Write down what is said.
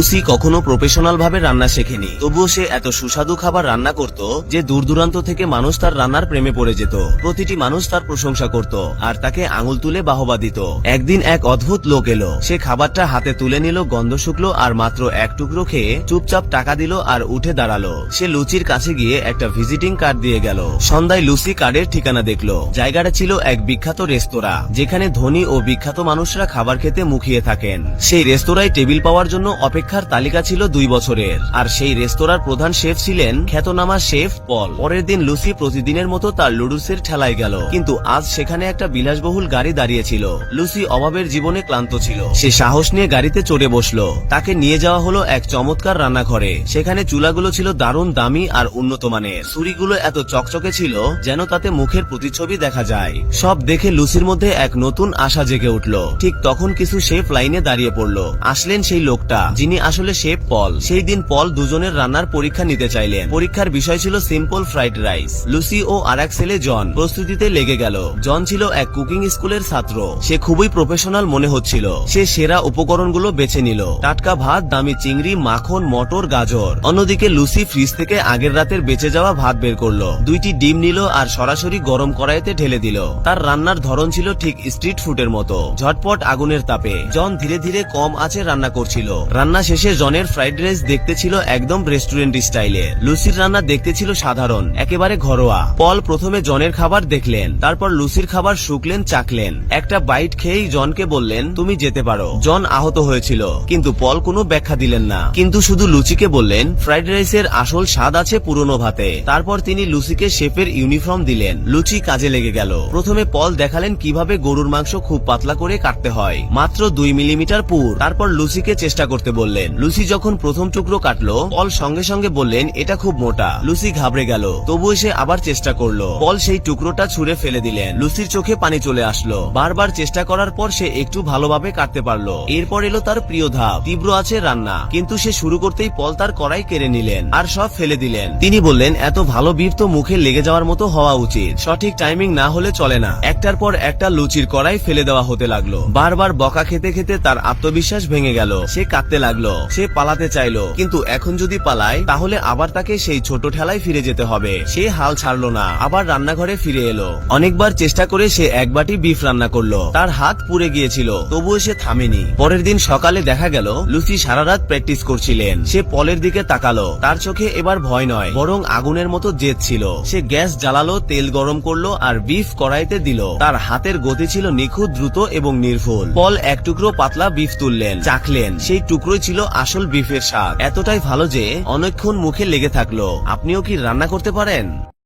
Lucy কখনো professional ভাবে রান্না শেখেনি। তবুও সে এত সুস্বাদু খাবার রান্না করত যে দূর দূরান্ত থেকে মানুষ তার রান্নার প্রেমে পড়ে যেত। প্রতিটি মানুষ তার প্রশংসা করত আর তাকে আঙুল তুলে বাহবা দিত। একদিন এক অদ্ভুত লোক এলো। সে খাবারটা হাতে তুলে নিল, গন্ধ শুকলো আর মাত্র এক টুকরো খেয়ে চুপচাপ টাকা দিল আর উঠে দাঁড়াল। সে লুচির কাছে গিয়ে একটা ভিজিটিং কার্ড দিয়ে গেল। সন্ধ্যায় লুসি কার্ডের ঠিকানা দেখল। জায়গাটা ছিল এক বিখ্যাত রেস্তোরাঁ, যেখানে ধনী ও বিখ্যাত মানুষরা খাবার খেতে মুখিয়ে থাকেন। সেই রেস্তোরাঁয় টেবিল পাওয়ার জন্য অপেক্ষার তালিকা ছিল দুই বছরের। আর সেই রেস্তোরাঁর প্রধান শেফ ছিলেন খ্যাতনামা শেফ পল। পরের দিন লুসি প্রতিদিনের মতো তার লুডুসের ঠেলায় গেল। কিন্তু আজ সেখানে একটা বিলাসবহুল গাড়ি দাঁড়িয়েছিল। লুসি অভাবের জীবনে ক্লান্ত ছিল। সে সাহস নিয়ে গাড়িতে চড়ে বসল। তাকে নিয়ে যাওয়া হলো এক চমৎকার রান্নাঘরে। সেখানে চুলাগুলো ছিল দারুণ দামি আর উন্নত মানের। ছুরিগুলো এত চকচকে ছিল যেন তাতে মুখের প্রতিচ্ছবি দেখা যায়। সব দেখে লুসির মধ্যে এক নতুন আশা জেগে উঠল। ঠিক তখন কিছু শেফ লাইনে দাঁড়িয়ে পড়ল। আসলেন সেই লোকটা, যিনি আসলে শেফ পল। সেই দিন পল দুজনের রান্নার পরীক্ষা নিতে চাইলেন। পরীক্ষার বিষয় ছিল সিম্পল ফ্রাইড রাইস। লুসি ও আরেক ছেলে জন প্রস্তুতিতে লেগে গেল। জন ছিল এক কুকিং স্কুলের ছাত্র। সে খুবই প্রফেশনাল মনে হচ্ছিল। সে সেরা উপকরণগুলো বেছে নিল। টাটকা ভাত, দামি চিংড়ি, মাখন, মটর, গাজর। অন্যদিকে লুসি ফ্রিজ থেকে আগের রাতের বেঁচে যাওয়া ভাত বের করল। দুইটি ডিম নিল আর সরাসরি গরম কড়াইতে ঢেলে দিল। তার রান্নার ধরন ছিল ঠিক স্ট্রিট ফুডের মতো। ঝটপট আগুনের তাপে। জন ধীরে ধীরে কম আছে রান্না করছিল। রান্না শেষে জনের ফ্রাইড রাইস দেখতে ছিল একদম রেস্টুরেন্ট স্টাইলে। লুসির রান্না দেখতে ছিল সাধারণ, একেবারে ঘরোয়া। পল প্রথমে জনের খাবার দেখলেন, তারপর লুসির খাবার শুকলেন, চাকলেন। একটা বাইট খেয়েই জনকে বললেন, তুমি যেতে পারো। জন আহত হয়েছিল, কিন্তু পল কোনো ব্যাখ্যা দিলেন না। কিন্তু শুধু লুচিকে বললেন, ফ্রাইড রাইসের আসল স্বাদ আছে পুরনো ভাতে। তারপর তিনি লুসিকে শেফের ইউনিফর্ম দিলেন। লুচি কাজে লেগে গেল। প্রথমে পল দেখালেন কীভাবে গরুর মাংস খুব পাতলা করে কাটতে হয়। মাত্র দুই মিলিমিটার পুর। তারপর লুসিকে চেষ্টা করতে বললেন লুসি যখন প্রথম টুকরো কাটলো পল সঙ্গে সঙ্গে বললেন, এটা খুব মোটা। লুসি ঘাবড়ে গেল। তবুও সে আবার চেষ্টা করল। পল সেই টুকরোটা ছুঁড়ে ফেলে দিলেন। লুসির চোখে পানি চলে আসলো। বারবার চেষ্টা করার পর সে একটু ভালোভাবে কাটতে পারল। এরপর এলো তার প্রিয় ধাপ, তীব্র আছে রান্না। কিন্তু সে শুরু করতেই পল তার কড়াই কেড়ে নিলেন আর সব ফেলে দিলেন। তিনি বললেন, এত ভালো বিফ তো মুখে লেগে যাওয়ার মতো হওয়া উচিত। সঠিক টাইমিং না হলে চলে না। একটার পর একটা লুচির কড়াই ফেলে দেওয়া হতে লাগল। বারবার বকা খেতে খেতে তার আত্মবিশ্বাস ভেঙে গেল। সে কাঁদতে লাগল। সে পালাতে চাইলো। কিন্তু এখন যদি পালায়, তাহলে আবার তাকে সেই ছোট ঠেলায় ফিরে যেতে হবে। সে হাল ছাড়লো না, আবার রান্নাঘরে ফিরে এলো। অনেকবার চেষ্টা করে সে এক বাটি বিফ রান্না করল। তার হাত পুড়ে গিয়েছিল, তবুও সে থামেনি। পরের দিন সকালে দেখা গেল লুচি সারা রাত প্র্যাকটিস করছিলেন। সে পলের দিকে তাকালো। তার চোখে এবার ভয় নয়, বরং আগুনের মতো জেদ ছিল। সে গ্যাস জ্বালালো, তেল গরম করল আর বিফ কড়াইতে দিল। তার হাতের গতি ছিল নিখুঁত, দ্রুত এবং নির্ভুল। পল এক টুকরো পাতলা বিফ তুললেন, চাখলেন। সেই টুকরোই ছিল আসল বিফের স্বাদ এতটাই ভালো যে অনেকক্ষণ মুখে লেগে থাকল। আপনিও কি রান্না করতে পারেন?